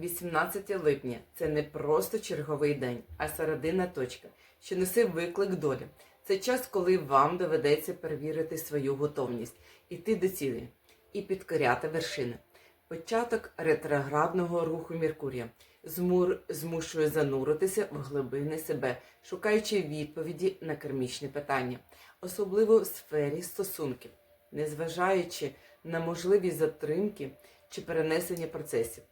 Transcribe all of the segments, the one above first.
18 липня це не просто черговий день, а середина точка, що несе виклик долі. Це час, коли вам доведеться перевірити свою готовність, іти до цілі і підкоряти вершини. Початок ретроградного руху Меркурія змур... змушує зануритися в глибини себе, шукаючи відповіді на кермічні питання, особливо в сфері стосунків, незважаючи на можливі затримки чи перенесення процесів.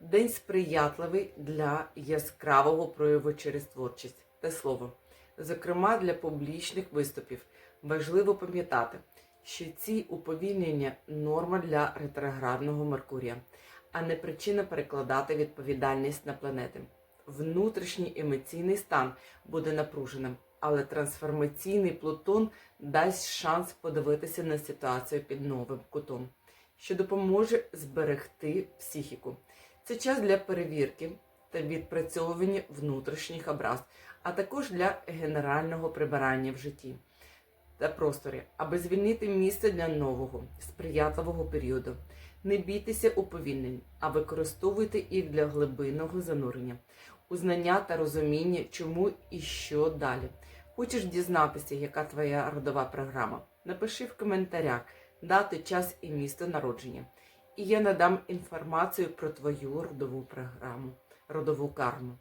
День сприятливий для яскравого прояву через творчість та слово. Зокрема, для публічних виступів важливо пам'ятати, що ці уповільнення норма для ретроградного Меркурія, а не причина перекладати відповідальність на планети. Внутрішній емоційний стан буде напруженим, але трансформаційний Плутон дасть шанс подивитися на ситуацію під новим кутом, що допоможе зберегти психіку. Це час для перевірки та відпрацьовування внутрішніх образ, а також для генерального прибирання в житті та просторі, аби звільнити місце для нового, сприятливого періоду. Не бійтеся уповільнень, а використовуйте їх для глибинного занурення, узнання та розуміння, чому і що далі. Хочеш дізнатися, яка твоя родова програма? Напиши в коментарях дати, час і місто народження. І я надам інформацію про твою родову програму, родову карму.